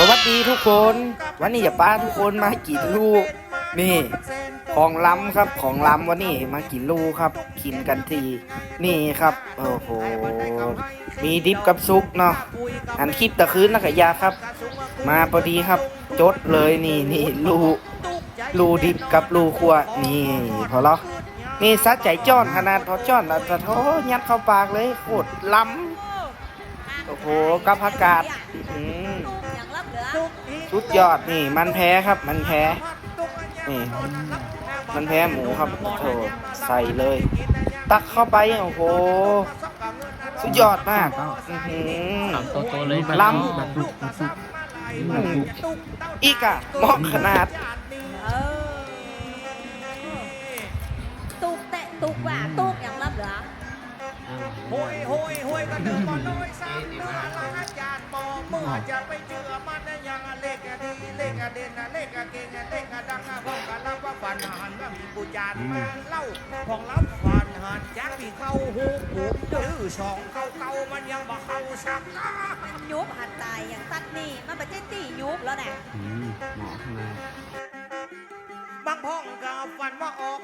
สวัสดีทุกคน วันนี้อย่าป้าทุกคนมากินลูก นี่ ของล้ำครับของล้ำวันนี้มากินลูกครับ กินกันที นี่ครับ โอ้โห มีดิบกับซุปเนาะ อันคลิปตะคืนนะกยาครับ มาพอดีครับ จดเลยนี่นี่ลูลูดิบกับลูขัว นี่พอหรอนี่ซัดใจจ้อนขนาดพอจ้อนแล้วจะโทยัดเข้าปากเลยโคตรล้ำโอ้โหกับผักกาดอื้อ สุดยอดนี่ มันแพ้ครับ มันแพ้นี่มันแพ้หมูครับโอ้โหใส่เลย ตักเข้าไปโอ้โหสุดยอดมากอื้อหือโตโตๆเลยล้แบบสุกแบบสุกำอีกอะเหมาะขนาดเออตุกเตะตุกว่าตุกอย่างรับเหลือโหยโหยโหยกันเดินมาน้อยสามเนื้อล เมื่อจะไปเจอมันนะยังเล็กอะดีเล็กอะเด่นอะเล็กอะเก่งอะเล็กอะดังอะห้องกันรับว่าฝันหันว่ามีกูจานมาเล่าของรับฝันหันจักที่เข้าหูหูดื้อสองเข้าเก่ามันยังบ่เข้าสักยุบหันตายอย่างตัดนี่มันเป็นเจ๊ตี้ยุบแล้วนะหมาะขนาดบางพ้องกับฝันว่าออก